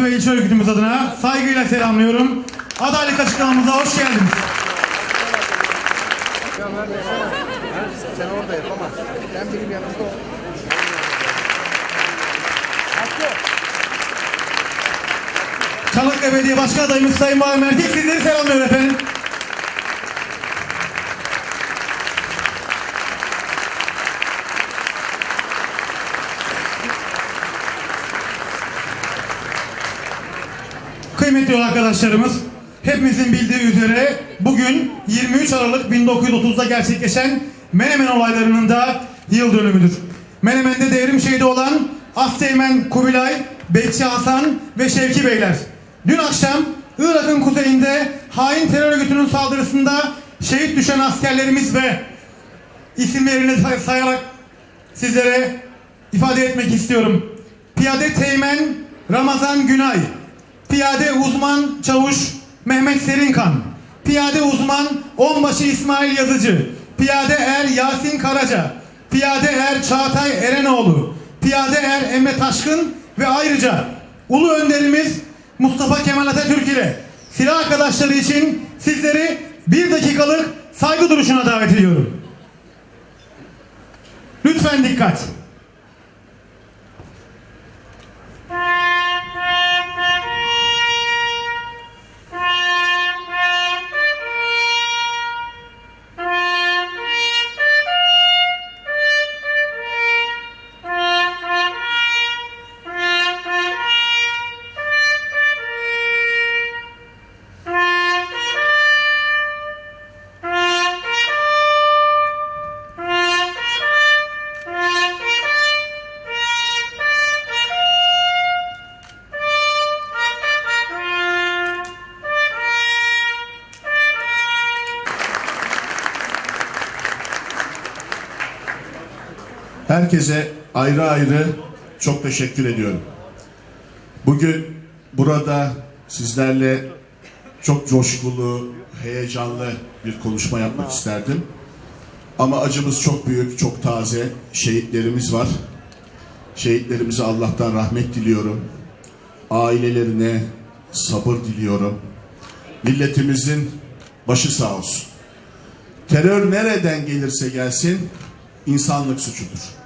Köyümüz ve ilçe örgütümüz adına saygıyla selamlıyorum. Adaylık açıklamamıza hoş geldiniz. Sen orada Başkan adayımız Sayın Bahar Merkez sizleri selamlıyor efendim. Yol arkadaşlarımız, hepimizin bildiği üzere bugün 23 Aralık 1930'da gerçekleşen Menemen olaylarının da yıl dönümüdür. Menemen'de devrim şehidi olan Asteğmen Kubilay, Bekçi Hasan ve Şevki Beyler. Dün akşam Irak'ın kuzeyinde hain terör örgütünün saldırısında şehit düşen askerlerimiz ve isimlerini say- sayarak sizlere ifade etmek istiyorum. Piyade Teğmen Ramazan Günay, Piyade Uzman Çavuş Mehmet Serinkan, Piyade Uzman Onbaşı İsmail Yazıcı, Piyade Er Yasin Karaca, Piyade Er Çağatay Erenoğlu, Piyade Er Emre Taşkın ve ayrıca Ulu Önderimiz Mustafa Kemal Atatürk ile silah arkadaşları için sizleri bir dakikalık saygı duruşuna davet ediyorum. Lütfen dikkat. Herkese ayrı ayrı çok teşekkür ediyorum. Bugün burada sizlerle çok coşkulu, heyecanlı bir konuşma yapmak isterdim. Ama acımız çok büyük, çok taze. Şehitlerimiz var. Şehitlerimize Allah'tan rahmet diliyorum. Ailelerine sabır diliyorum. Milletimizin başı sağ olsun. Terör nereden gelirse gelsin insanlık suçudur.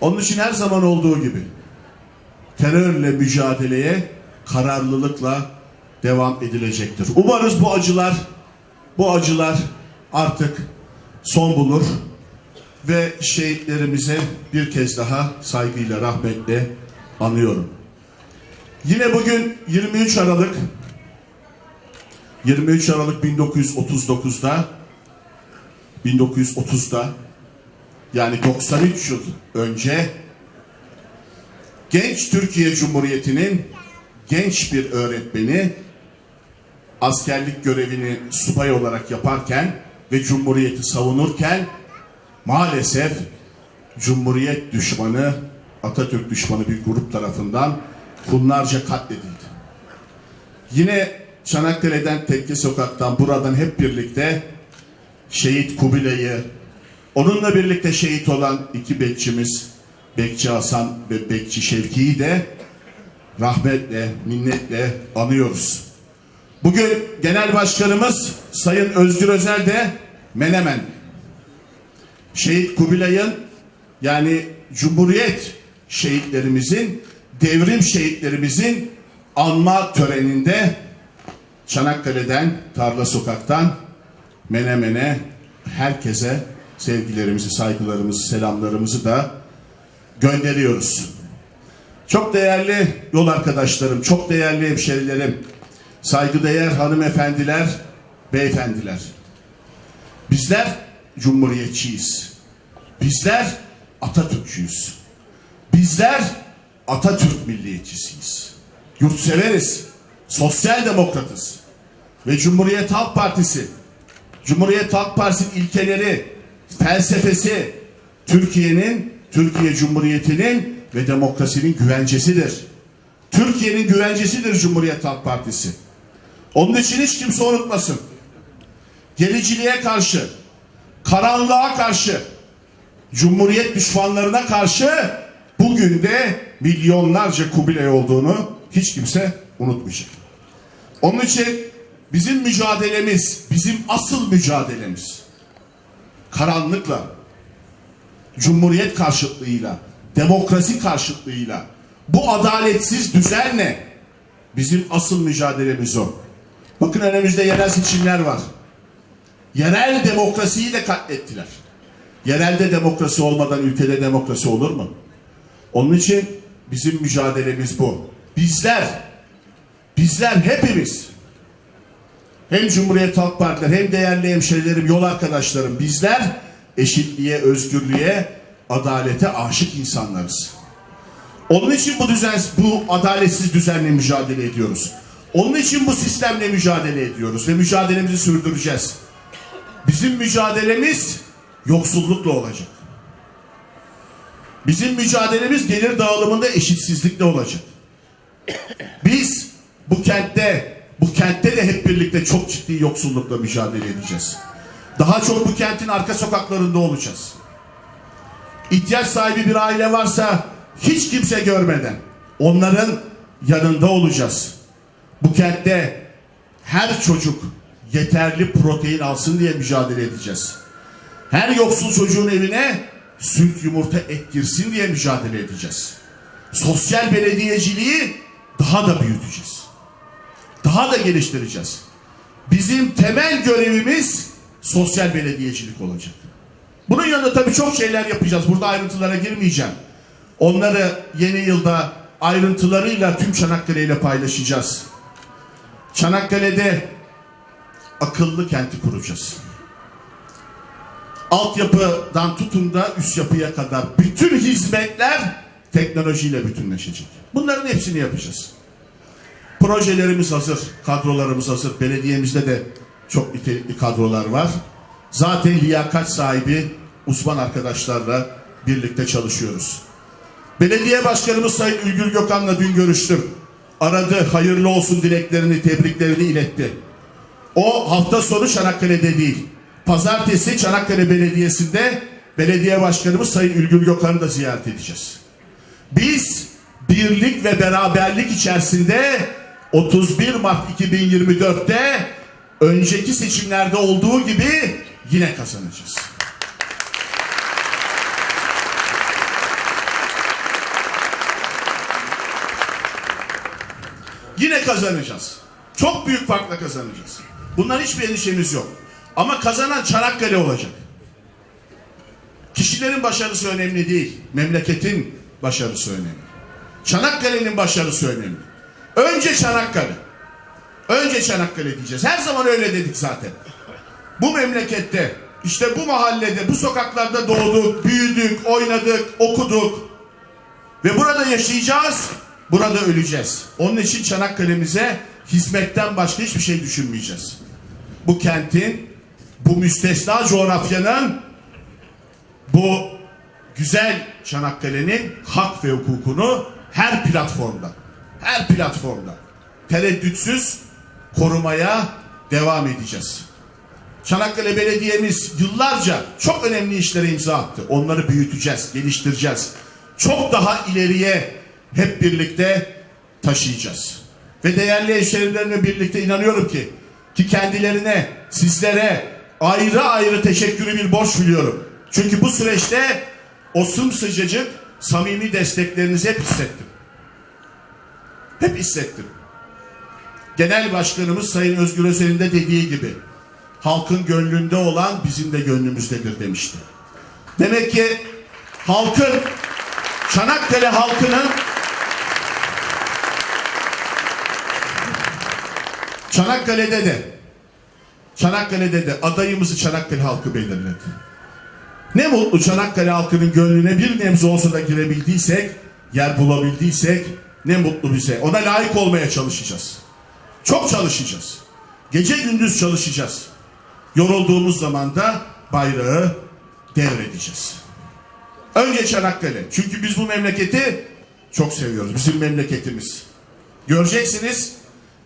Onun için her zaman olduğu gibi terörle mücadeleye kararlılıkla devam edilecektir. Umarız bu acılar bu acılar artık son bulur ve şehitlerimize bir kez daha saygıyla rahmetle anıyorum. Yine bugün 23 Aralık 23 Aralık 1939'da 1930'da yani 93 yıl önce genç Türkiye Cumhuriyeti'nin genç bir öğretmeni askerlik görevini subay olarak yaparken ve Cumhuriyeti savunurken maalesef Cumhuriyet düşmanı Atatürk düşmanı bir grup tarafından hunlarca katledildi. Yine Çanakkale'den Tekke Sokak'tan buradan hep birlikte Şehit Kubilay'ı Onunla birlikte şehit olan iki bekçimiz Bekçi Hasan ve Bekçi Şevki'yi de rahmetle, minnetle anıyoruz. Bugün Genel Başkanımız Sayın Özgür Özel de Menemen. Şehit Kubilay'ın yani Cumhuriyet şehitlerimizin, devrim şehitlerimizin anma töreninde Çanakkale'den, Tarla Sokak'tan Menemen'e herkese sevgilerimizi, saygılarımızı, selamlarımızı da gönderiyoruz. Çok değerli yol arkadaşlarım, çok değerli hemşerilerim, saygıdeğer hanımefendiler, beyefendiler. Bizler cumhuriyetçiyiz. Bizler Atatürkçüyüz. Bizler Atatürk milliyetçisiyiz. Yurtseveriz, sosyal demokratız. Ve Cumhuriyet Halk Partisi, Cumhuriyet Halk Partisi'nin ilkeleri, felsefesi Türkiye'nin, Türkiye Cumhuriyeti'nin ve demokrasinin güvencesidir. Türkiye'nin güvencesidir Cumhuriyet Halk Partisi. Onun için hiç kimse unutmasın. Gericiliğe karşı, karanlığa karşı, Cumhuriyet düşmanlarına karşı bugün de milyonlarca Kubilay olduğunu hiç kimse unutmayacak. Onun için bizim mücadelemiz, bizim asıl mücadelemiz karanlıkla, cumhuriyet karşıtlığıyla, demokrasi karşıtlığıyla, bu adaletsiz düzenle bizim asıl mücadelemiz o. Bakın önümüzde yerel seçimler var. Yerel demokrasiyi de katlettiler. Yerelde demokrasi olmadan ülkede demokrasi olur mu? Onun için bizim mücadelemiz bu. Bizler, bizler hepimiz, hem Cumhuriyet Halk Partiler hem değerli hemşerilerim, yol arkadaşlarım, bizler eşitliğe, özgürlüğe, adalete aşık insanlarız. Onun için bu düzen, bu adaletsiz düzenle mücadele ediyoruz. Onun için bu sistemle mücadele ediyoruz ve mücadelemizi sürdüreceğiz. Bizim mücadelemiz yoksullukla olacak. Bizim mücadelemiz gelir dağılımında eşitsizlikle olacak. Biz bu kentte, bu kentte de hep birlikte çok ciddi yoksullukla mücadele edeceğiz. Daha çok bu kentin arka sokaklarında olacağız. İhtiyaç sahibi bir aile varsa hiç kimse görmeden onların yanında olacağız. Bu kentte her çocuk yeterli protein alsın diye mücadele edeceğiz. Her yoksul çocuğun evine süt, yumurta, et girsin diye mücadele edeceğiz. Sosyal belediyeciliği daha da büyüteceğiz. Daha da geliştireceğiz. Bizim temel görevimiz sosyal belediyecilik olacak. Bunun yanında tabii çok şeyler yapacağız. Burada ayrıntılara girmeyeceğim. Onları yeni yılda ayrıntılarıyla tüm Çanakkale ile paylaşacağız. Çanakkale'de akıllı kenti kuracağız. Altyapıdan tutun da üst yapıya kadar bütün hizmetler teknolojiyle bütünleşecek. Bunların hepsini yapacağız. Projelerimiz hazır, kadrolarımız hazır. Belediyemizde de çok nitelikli kadrolar var. Zaten liyakat sahibi uzman arkadaşlarla birlikte çalışıyoruz. Belediye Başkanımız Sayın Ülgür Gökhan'la dün görüştüm. Aradı, hayırlı olsun dileklerini, tebriklerini iletti. O hafta sonu Çanakkale'de değil. Pazartesi Çanakkale Belediyesi'nde belediye başkanımız Sayın Ülgür Gökhan'ı da ziyaret edeceğiz. Biz birlik ve beraberlik içerisinde 31 Mart 2024'te önceki seçimlerde olduğu gibi yine kazanacağız. Yine kazanacağız. Çok büyük farkla kazanacağız. Bundan hiçbir endişemiz yok. Ama kazanan Çanakkale olacak. Kişilerin başarısı önemli değil. Memleketin başarısı önemli. Çanakkale'nin başarısı önemli. Önce Çanakkale. Önce Çanakkale diyeceğiz. Her zaman öyle dedik zaten. Bu memlekette, işte bu mahallede, bu sokaklarda doğduk, büyüdük, oynadık, okuduk. Ve burada yaşayacağız, burada öleceğiz. Onun için Çanakkale'mize hizmetten başka hiçbir şey düşünmeyeceğiz. Bu kentin, bu müstesna coğrafyanın, bu güzel Çanakkale'nin hak ve hukukunu her platformda, her platformda tereddütsüz korumaya devam edeceğiz. Çanakkale Belediye'miz yıllarca çok önemli işlere imza attı. Onları büyüteceğiz, geliştireceğiz. Çok daha ileriye hep birlikte taşıyacağız. Ve değerli hemşehrilerimle birlikte inanıyorum ki ki kendilerine, sizlere ayrı ayrı teşekkürü bir borç biliyorum. Çünkü bu süreçte o sımsıcacık samimi desteklerinizi hep hissettim. Hep hissettim. Genel Başkanımız Sayın Özgür Özel'in de dediği gibi halkın gönlünde olan bizim de gönlümüzdedir demişti. Demek ki halkın Çanakkale halkının Çanakkale'de de Çanakkale'de de adayımızı Çanakkale halkı belirledi. Ne mutlu Çanakkale halkının gönlüne bir nebze olsa da girebildiysek, yer bulabildiysek ne mutlu bize. Ona layık olmaya çalışacağız. Çok çalışacağız. Gece gündüz çalışacağız. Yorulduğumuz zaman da bayrağı devredeceğiz. Önce Çanakkale. Çünkü biz bu memleketi çok seviyoruz. Bizim memleketimiz. Göreceksiniz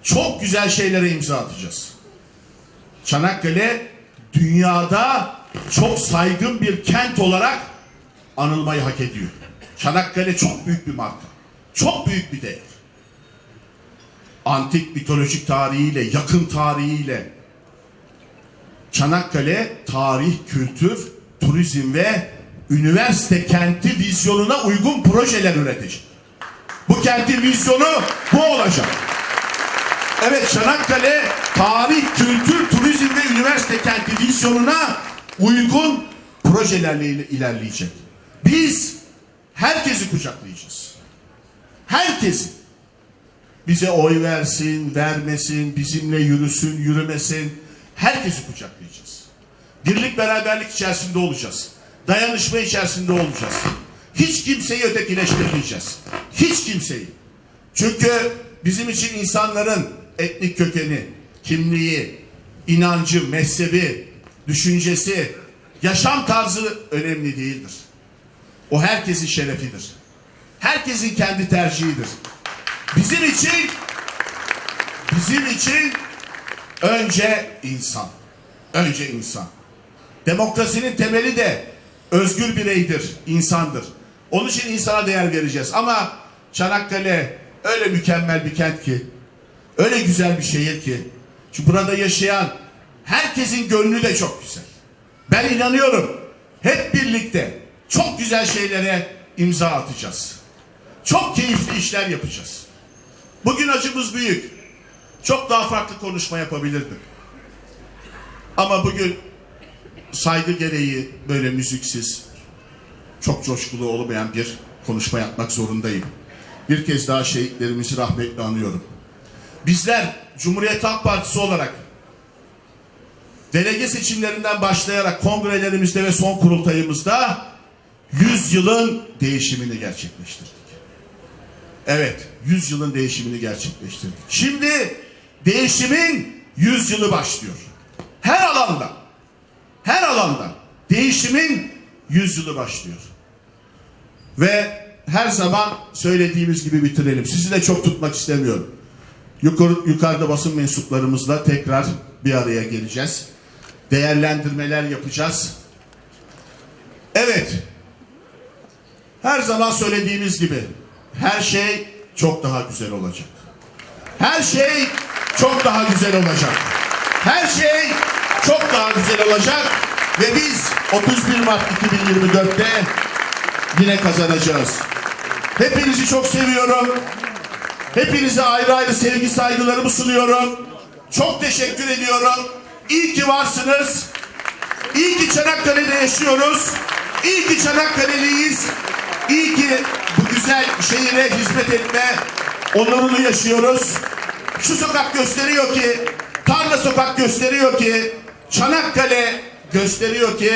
çok güzel şeylere imza atacağız. Çanakkale dünyada çok saygın bir kent olarak anılmayı hak ediyor. Çanakkale çok büyük bir marka. Çok büyük bir değer. antik mitolojik tarihiyle, yakın tarihiyle Çanakkale tarih, kültür, turizm ve üniversite kenti vizyonuna uygun projeler üretecek. Bu kentin vizyonu bu olacak. Evet Çanakkale tarih, kültür, turizm ve üniversite kenti vizyonuna uygun projelerle il- ilerleyecek. Biz herkesi kucaklayacağız. Herkesi. Bize oy versin, vermesin, bizimle yürüsün, yürümesin. Herkesi kucaklayacağız. Birlik beraberlik içerisinde olacağız. Dayanışma içerisinde olacağız. Hiç kimseyi ötekileştirmeyeceğiz. Hiç kimseyi. Çünkü bizim için insanların etnik kökeni, kimliği, inancı, mezhebi, düşüncesi, yaşam tarzı önemli değildir. O herkesin şerefidir. Herkesin kendi tercihidir. Bizim için bizim için önce insan. Önce insan. Demokrasinin temeli de özgür bireydir, insandır. Onun için insana değer vereceğiz. Ama Çanakkale öyle mükemmel bir kent ki, öyle güzel bir şehir ki, şu burada yaşayan herkesin gönlü de çok güzel. Ben inanıyorum hep birlikte çok güzel şeylere imza atacağız. Çok keyifli işler yapacağız. Bugün acımız büyük. Çok daha farklı konuşma yapabilirdim. Ama bugün saygı gereği böyle müziksiz, çok coşkulu olmayan bir konuşma yapmak zorundayım. Bir kez daha şehitlerimizi rahmetle anıyorum. Bizler Cumhuriyet Halk Partisi olarak delege seçimlerinden başlayarak kongrelerimizde ve son kurultayımızda 100 yılın değişimini gerçekleştirdik. Evet, 100 yılın değişimini gerçekleştirdik. Şimdi değişimin 100 yılı başlıyor. Her alanda, her alanda değişimin 100 yılı başlıyor. Ve her zaman söylediğimiz gibi bitirelim. Sizi de çok tutmak istemiyorum. Yukarı, yukarıda basın mensuplarımızla tekrar bir araya geleceğiz. Değerlendirmeler yapacağız. Evet. Her zaman söylediğimiz gibi her şey çok daha güzel olacak. Her şey çok daha güzel olacak. Her şey çok daha güzel olacak ve biz 31 Mart 2024'te yine kazanacağız. Hepinizi çok seviyorum. Hepinize ayrı ayrı sevgi saygılarımı sunuyorum. Çok teşekkür ediyorum. İyi ki varsınız. İyi ki Çanakkale'de yaşıyoruz. İyi ki Çanakkale'liyiz. İyi ki şehire hizmet etme onurunu yaşıyoruz. Şu sokak gösteriyor ki, Tarla sokak gösteriyor ki, Çanakkale gösteriyor ki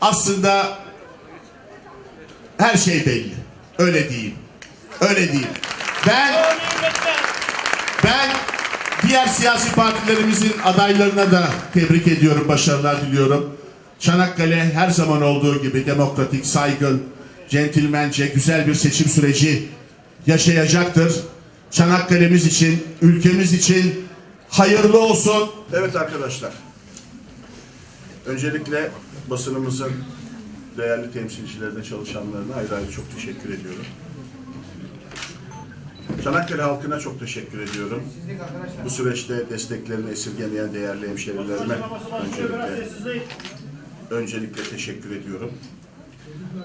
aslında her şey belli. Öyle diyeyim. Öyle diyeyim. Ben ben diğer siyasi partilerimizin adaylarına da tebrik ediyorum, başarılar diliyorum. Çanakkale her zaman olduğu gibi demokratik, saygın, centilmence, güzel bir seçim süreci yaşayacaktır. Çanakkale'miz için, ülkemiz için hayırlı olsun. Evet arkadaşlar. Öncelikle basınımızın değerli temsilcilerine, çalışanlarına ayrı ayrı çok teşekkür ediyorum. Çanakkale halkına çok teşekkür ediyorum. Bu süreçte desteklerini esirgemeyen değerli hemşerilerime öncelikle, öncelikle teşekkür ediyorum.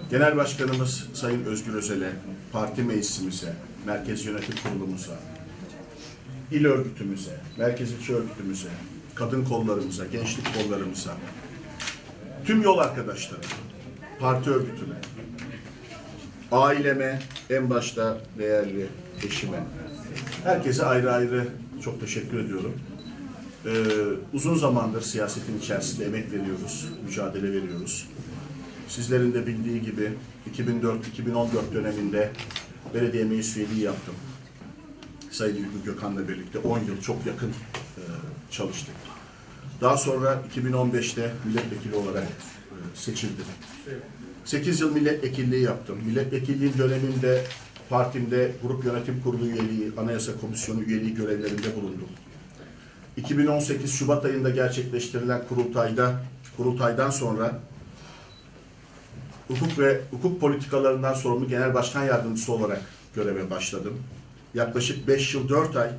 Genel Başkanımız Sayın Özgür Özel'e, parti meclisimize, Merkez Yönetim Kurulumuza, il örgütümüze, merkez ilçe örgütümüze, kadın kollarımıza, gençlik kollarımıza, tüm yol arkadaşlarım, parti örgütüme, aileme, en başta değerli eşime, herkese ayrı ayrı çok teşekkür ediyorum. Ee, uzun zamandır siyasetin içerisinde emek veriyoruz, mücadele veriyoruz. Sizlerin de bildiği gibi 2004-2014 döneminde belediye meclis üyeliği yaptım. Sayın Ülkü Gökhan'la birlikte 10 yıl çok yakın e, çalıştık. Daha sonra 2015'te milletvekili olarak e, seçildim. 8 yıl milletvekilliği yaptım. Milletvekilliğim döneminde partimde grup yönetim kurulu üyeliği, anayasa komisyonu üyeliği görevlerinde bulundum. 2018 Şubat ayında gerçekleştirilen kurultayda kurultaydan sonra hukuk ve hukuk politikalarından sorumlu genel başkan yardımcısı olarak göreve başladım. Yaklaşık 5 yıl 4 ay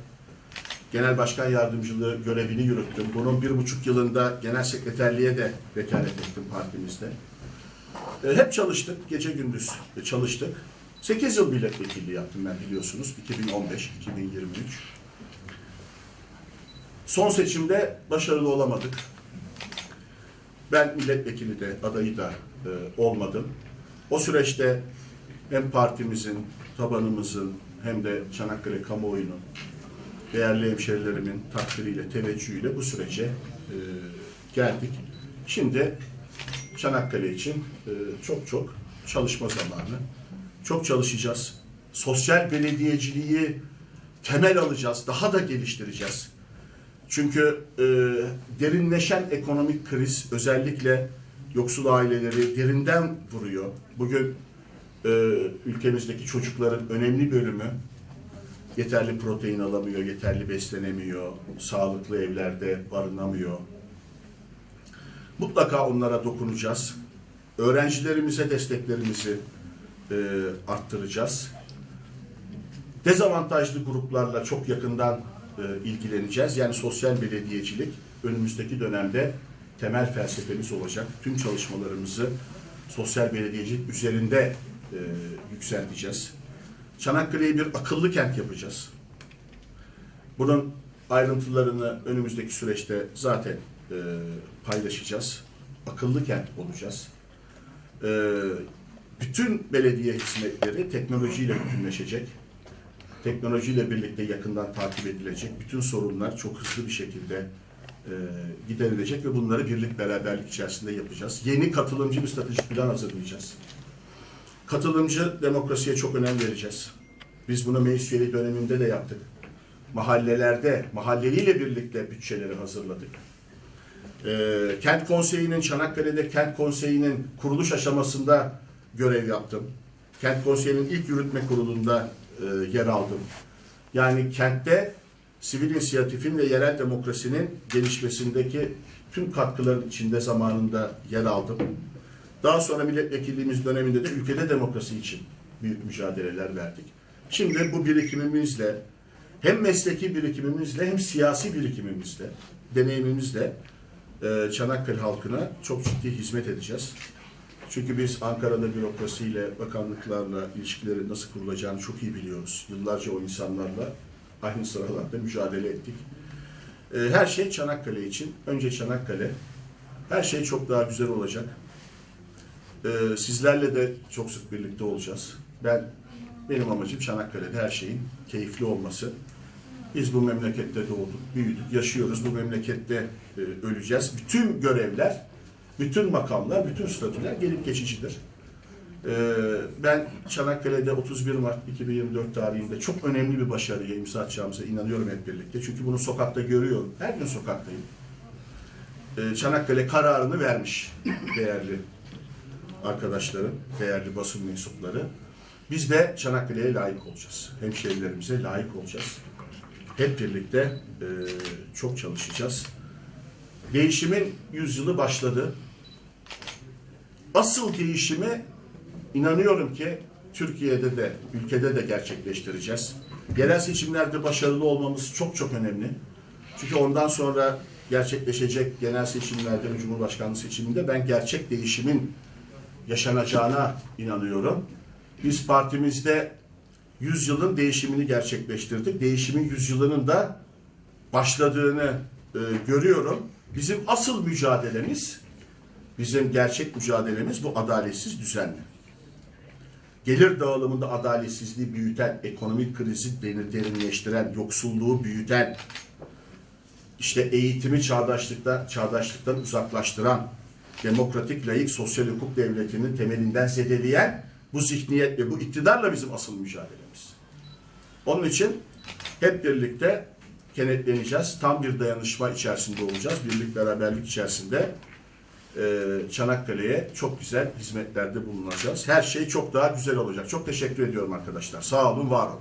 genel başkan yardımcılığı görevini yürüttüm. Bunun bir buçuk yılında genel sekreterliğe de vekalet ettim partimizde. E, hep çalıştık, gece gündüz çalıştık. 8 yıl milletvekilliği yaptım ben biliyorsunuz. 2015-2023. Son seçimde başarılı olamadık. Ben milletvekili de adayı da e, olmadım. O süreçte hem partimizin, tabanımızın hem de Çanakkale kamuoyunun değerli hemşerilerimin takdiriyle, teveccühüyle bu sürece e, geldik. Şimdi Çanakkale için e, çok çok çalışma zamanı. Çok çalışacağız. Sosyal belediyeciliği temel alacağız, daha da geliştireceğiz. Çünkü e, derinleşen ekonomik kriz özellikle yoksul aileleri derinden vuruyor. Bugün e, ülkemizdeki çocukların önemli bölümü yeterli protein alamıyor, yeterli beslenemiyor, sağlıklı evlerde barınamıyor. Mutlaka onlara dokunacağız. Öğrencilerimize desteklerimizi e, arttıracağız. Dezavantajlı gruplarla çok yakından e, ilgileneceğiz. Yani sosyal belediyecilik önümüzdeki dönemde temel felsefemiz olacak. Tüm çalışmalarımızı sosyal belediyecilik üzerinde e, yükselteceğiz. Çanakkale'yi bir akıllı kent yapacağız. Bunun ayrıntılarını önümüzdeki süreçte zaten e, paylaşacağız. Akıllı kent olacağız. E, bütün belediye hizmetleri teknolojiyle bütünleşecek. Teknolojiyle birlikte yakından takip edilecek. Bütün sorunlar çok hızlı bir şekilde e, giderilecek ve bunları birlik beraberlik içerisinde yapacağız. Yeni katılımcı bir stratejik plan hazırlayacağız. Katılımcı demokrasiye çok önem vereceğiz. Biz bunu meclis üyeliği döneminde de yaptık. Mahallelerde, mahalleliyle birlikte bütçeleri hazırladık. Ee, kent konseyinin, Çanakkale'de kent konseyinin kuruluş aşamasında görev yaptım. Kent konseyinin ilk yürütme kurulunda e, yer aldım. Yani kentte sivil inisiyatifin ve yerel demokrasinin gelişmesindeki tüm katkıların içinde zamanında yer aldım. Daha sonra milletvekilliğimiz döneminde de ülkede demokrasi için büyük mücadeleler verdik. Şimdi bu birikimimizle hem mesleki birikimimizle hem siyasi birikimimizle, deneyimimizle e, Çanakkale halkına çok ciddi hizmet edeceğiz. Çünkü biz Ankara'da bürokrasiyle, bakanlıklarla ilişkileri nasıl kurulacağını çok iyi biliyoruz. Yıllarca o insanlarla aynı sıralarda mücadele ettik. E, her şey Çanakkale için. Önce Çanakkale. Her şey çok daha güzel olacak. Ee, sizlerle de çok sık birlikte olacağız. Ben benim amacım Çanakkale'de her şeyin keyifli olması. Biz bu memlekette doğduk, büyüdük, yaşıyoruz. Bu memlekette e, öleceğiz. Bütün görevler, bütün makamlar, bütün statüler gelip geçicidir. Ee, ben Çanakkale'de 31 Mart 2024 tarihinde çok önemli bir başarıya imza atacağımıza inanıyorum hep birlikte. Çünkü bunu sokakta görüyorum. Her gün sokaktayım. Ee, Çanakkale kararını vermiş değerli arkadaşlarım, değerli basın mensupları. Biz de Çanakkale'ye layık olacağız. Hemşehrilerimize layık olacağız. Hep birlikte e, çok çalışacağız. Değişimin yüzyılı başladı. Asıl değişimi inanıyorum ki Türkiye'de de, ülkede de gerçekleştireceğiz. Yerel seçimlerde başarılı olmamız çok çok önemli. Çünkü ondan sonra gerçekleşecek genel seçimlerde ve Cumhurbaşkanlığı seçiminde ben gerçek değişimin yaşanacağına inanıyorum. Biz partimizde yüzyılın değişimini gerçekleştirdik. Değişimin yüzyılının da başladığını e, görüyorum. Bizim asıl mücadelemiz, bizim gerçek mücadelemiz bu adaletsiz düzenle. Gelir dağılımında adaletsizliği büyüten, ekonomik krizi derin- derinleştiren, yoksulluğu büyüten, işte eğitimi çağdaşlıkta, çağdaşlıktan uzaklaştıran, demokratik, layık, sosyal hukuk devletinin temelinden zedeleyen bu zihniyet ve bu iktidarla bizim asıl mücadelemiz. Onun için hep birlikte kenetleneceğiz. Tam bir dayanışma içerisinde olacağız. Birlik beraberlik içerisinde Çanakkale'ye çok güzel hizmetlerde bulunacağız. Her şey çok daha güzel olacak. Çok teşekkür ediyorum arkadaşlar. Sağ olun, var olun.